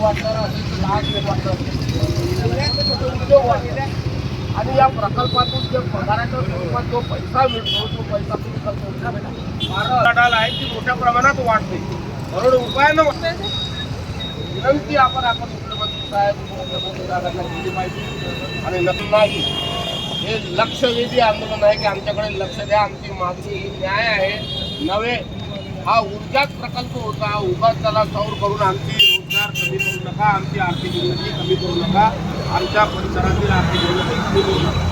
वाढणारा असेल तर दहा आणि या प्रकल्पातून जे पगाराच्या स्वरूपात जो पैसा मिळतो तो पैसा तुम्ही खर्च काढायला आहे ती मोठ्या प्रमाणात वाढते म्हणून उपाय न विनंती आपण आपण मुख्यमंत्री साहेब मुख्यमंत्री दादांना पाहिजे. आणि नक्की नाही. हे लक्षवेधी आंदोलन आहे की आमच्याकडे लक्ष द्या. आमची मागणी ही न्याय आहे. नव्हे हा ऊर्जाच प्रकल्प होता. उगाच त्याला सौर करून आमची रोजगार कमी करू नका. आमची आर्थिक उन्नती कमी करू नका. आमच्या परिसरातील आर्थिक उन्नती कमी करू नका.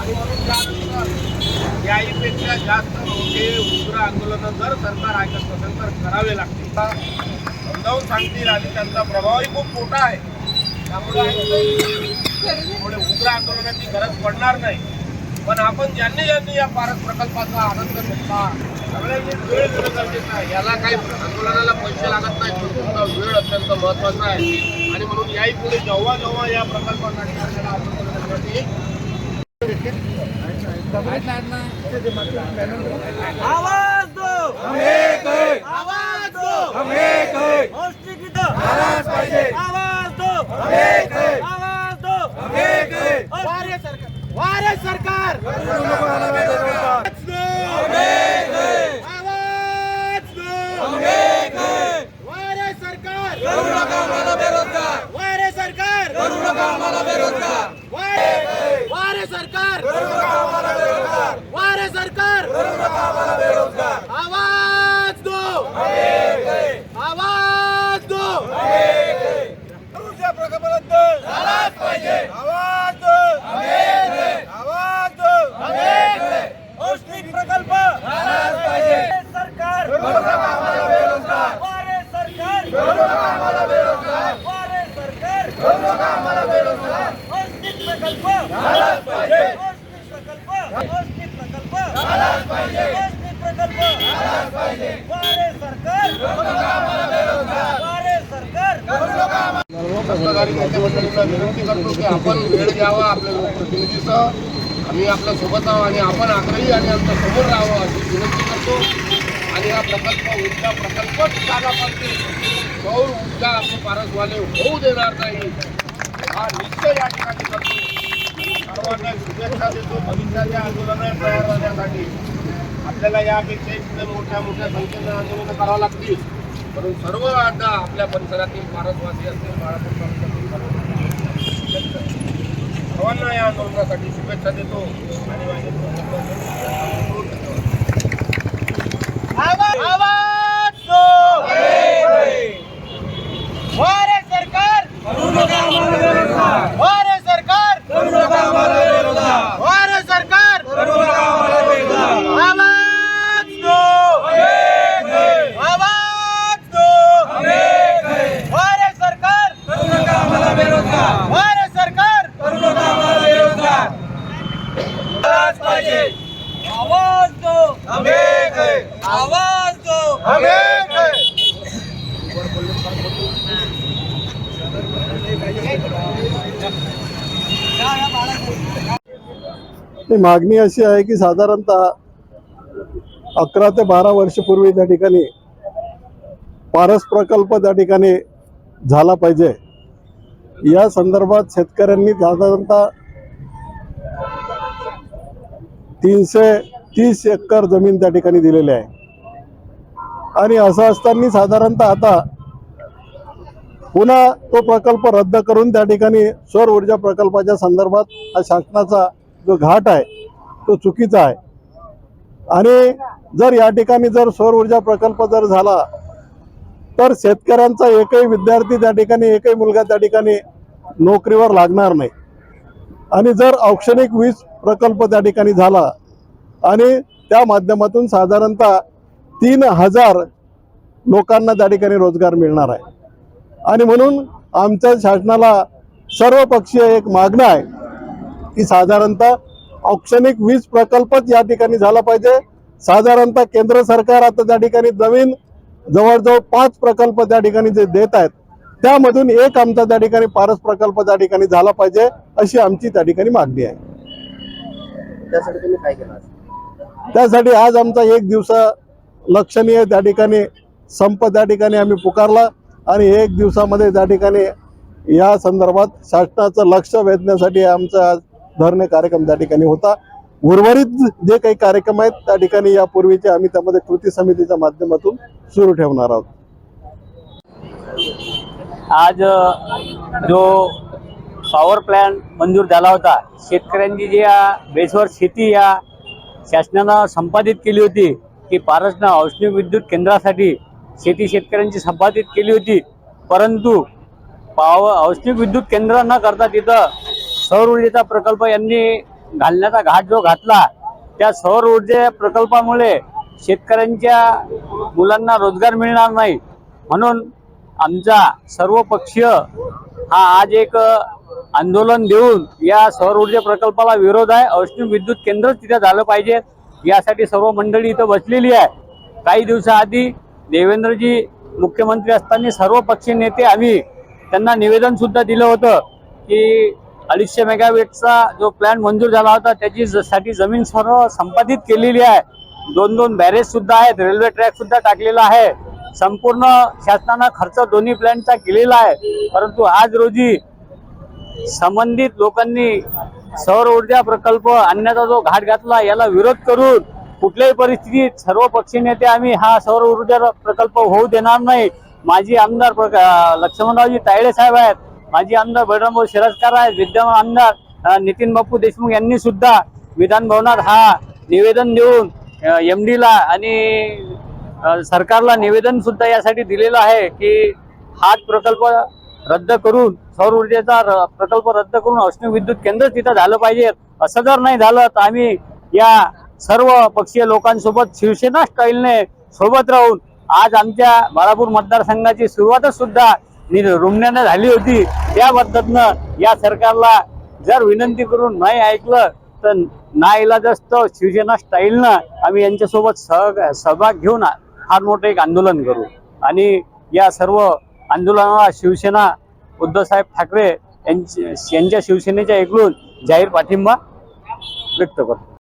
आणि म्हणून याहीपेक्षा जास्त मोठे उग्र आंदोलनं जर सरकार ऐकत नसेल तर करावे लागतील. समजावून सांगतील आणि त्यांचा प्रभावही खूप मोठा आहे. त्यामुळे उग्र आंदोलनाची गरज पडणार नाही. पण आपण ज्यांनी ज्यांनी या पारस प्रकल्पाचा आनंद घेतला सगळ्यांनी वेळ देणं गरजेचं आहे याला काही आंदोलनाला पैसे लागत नाही तुमचा वेळ अत्यंत महत्त्वाचा आहे आणि म्हणून याही पुढे जेव्हा जेव्हा या प्रकल्पासाठी आपल्याला आवाज दो आवाज दो आवाज आवाज दो आवाज दो भारत सरकार! वारे सरकार! वारे सरकार करू नका मला बेरोजगार वारे सरकार करू नका मला बेरोजगार वारे वारे सरकार करू नका मला बेरोजगार वारे सरकार करू नका मला बेरोजगार आवाज दो आवाज दो रुसिया प्रकल्प झालाच पाहिजे आवाज दो आवाज दो पौष्टिक प्रकल्प झालाच पाहिजे सरकार करू नका मला बेरोजगार वारे सरकार करू नका मला बेरोजगार वारे सरकार करू नका मला बेरोजगार पौष्टिक प्रकल्प झालाच पाहिजे पौष्टिक प्रकल्प पौष्टिक प्रकल्प झालाच पाहिजे पौष्टिक प्रकल्प झालाच पाहिजे वारे सरकार करू नका मला बेरोजगार वारे सरकार करू नका सत्ताधारी नेते मंडळींना विनंती करतो की आपण वेळ द्यावा आपल्या लोकप्रतिनिधीचं आम्ही आपल्यासोबत आहोत आणि आपण आग्रही आणि आमच्यासमोर राहावं अशी विनंती करतो आणि हा प्रकल्प उद्या प्रकल्पच झाला पाहिजे सौर ऊर्जा असे पारसवाले होऊ देणार नाही. हा निश्चय या ठिकाणी करतो. सर्वांना शुभेच्छा देतो. भविष्याच्या आंदोलनात तयार राहण्यासाठी आपल्याला यापेक्षा पुढे मोठ्या मोठ्या संख्येनं आंदोलनं करावं लागतील. म्हणून सर्व आता आपल्या परिसरातील पारसवासी असतील बाळापूर तालुक्यातील सर्वांना या आंदोलनासाठी शुभेच्छा देतो. आणि माझे आवाज आवाज दो वारे सरकार करू नका मला बेरोजगार वारे सरकार करू नका मला बेरोजगार वारे सरकार करू नका मला बेरोजगार आवाज दो आवाज दो वारे सरकार करू नका मला बेरोजगार वारे सरकार करू नका मला बेरोजगार आवाज पाहिजे आवाज दो हम एक है आवाज दो हम एक है ही मागणी अशी आहे की साधारणतः अकरा ते बारा वर्षपूर्वी त्या ठिकाणी पारस प्रकल्प त्या ठिकाणी झाला पाहिजे. या संदर्भात शेतकऱ्यांनी साधारणतः तीनशे तीस एकर जमीन त्या ठिकाणी दिलेली आहे. आणि असं असताना साधारणतः आता पुन्हा तो प्रकल्प रद्द करून त्या ठिकाणी सौर ऊर्जा प्रकल्पाच्या संदर्भात हा शासनाचा जो घाट आहे तो चुकीचा आहे. आणि जर या ठिकाणी जर सौर ऊर्जा प्रकल्प जर झाला तर शेतकऱ्यांचा एकही विद्यार्थी त्या ठिकाणी एकही मुलगा त्या ठिकाणी नोकरीवर लागणार नाही. आणि जर औक्षणिक वीज प्रकल्प त्या ठिकाणी झाला आणि त्या माध्यमातून साधारणतः तीन हजार लोकांना त्या ठिकाणी रोजगार मिळणार आहे. आणि म्हणून आमच्या शासनाला सर्वपक्षीय एक मागणं आहे की साधारणतः औक्षणिक वीज प्रकल्पच या ठिकाणी झाला पाहिजे. साधारणतः केंद्र सरकार आता त्या ठिकाणी नवीन जवळजवळ पाच प्रकल्प त्या ठिकाणी जे देत आहेत त्यामधून एक आमचा त्या ठिकाणी पारस प्रकल्प त्या ठिकाणी झाला पाहिजे अशी आमची त्या ठिकाणी मागणी आहे. त्यासाठी तुम्ही काय केलं त्यासाठी आज आमचा एक दिवसा लक्षणीय त्या ठिकाणी संप त्या ठिकाणी आम्ही पुकारला आणि एक दिवसामध्ये त्या ठिकाणी या संदर्भात शासनाचं लक्ष वेधण्यासाठी आमचा धरणे कार्यक्रम त्या ठिकाणी होता. उर्वरित जे काही कार्यक्रम आहेत त्या ठिकाणी यापूर्वीचे आम्ही त्यामध्ये कृती समितीच्या माध्यमातून सुरू ठेवणार आहोत. आज जो पॉवर प्लॅन मंजूर झाला होता शेतकऱ्यांची जी या बेसवर शेती या शासनानं संपादित केली होती की पारसनं औष्णिक विद्युत केंद्रासाठी शेती शेतकऱ्यांची संपादित केली होती. परंतु पाव औष्णिक विद्युत केंद्र न करता तिथं सौर ऊर्जेचा प्रकल्प यांनी घालण्याचा घाट जो घातला त्या सौर ऊर्जा प्रकल्पामुळे शेतकऱ्यांच्या मुलांना रोजगार मिळणार नाही. म्हणून आमचा सर्व पक्षीय हा आज एक आंदोलन देऊन या सौर ऊर्जा प्रकल्पाला विरोध आहे. औष्णिक विद्युत केंद्र तिथे झालं पाहिजे. यासाठी सर्व मंडळी इथं बसलेली आहे काही दिवसाआधी देवेंद्रजी मुख्यमंत्री असताना सर्व पक्षीय नेते आम्ही त्यांना निवेदन सुद्धा दिलं होतं की अडीचशे मेगावेटचा जो प्लॅन मंजूर झाला होता त्याची ज- साठी जमीन सर्व संपादित केलेली आहे. दोन दोन बॅरेज सुद्धा आहेत रेल्वे ट्रॅक सुद्धा टाकलेला आहे. संपूर्ण शासनानं खर्च दोन्ही प्लॅनचा केलेला आहे. परंतु आज रोजी संबंधित लोकांनी सौर ऊर्जा प्रकल्प आणण्याचा जो घाट घातला याला विरोध करून कुठल्याही परिस्थितीत सर्व पक्षी नेते आम्ही हा सौर ऊर्जा प्रकल्प होऊ देणार नाही. माजी आमदार लक्ष्मणरावजी तायडे साहेब आहेत. माजी आमदार बळरामभाऊ शिरस्कार आहेत विद्यमान आमदार नितीन बापू देशमुख यांनी सुद्धा विधान भवनात हा निवेदन देऊन एम डीला आणि सरकारला निवेदन सुद्धा यासाठी दिलेलं आहे की हा प्रकल्प रद्द करून सौर ऊर्जेचा र- प्रकल्प रद्द करून औष्णिक विद्युत केंद्र तिथं झालं पाहिजे. असं जर नाही झालं तर आम्ही या सर्व पक्षीय लोकांसोबत शिवसेना स्टाईलने सोबत राहून आज आमच्या बाळापूर मतदारसंघाची सुरुवातच सुद्धा नि- झाली होती. त्या पद्धतीनं या सरकारला जर विनंती करून नाही ऐकलं तर नाईलाजस्त शिवसेना स्टाईलनं आम्ही यांच्यासोबत सह सहभाग घेऊन फार मोठं एक आंदोलन करू. आणि या सर्व आंदोलनाला शिवसेना उद्धवसाहेब ठाकरे यांच्या शिवसेनेच्या एकूण जाहीर पाठिंबा व्यक्त करतो.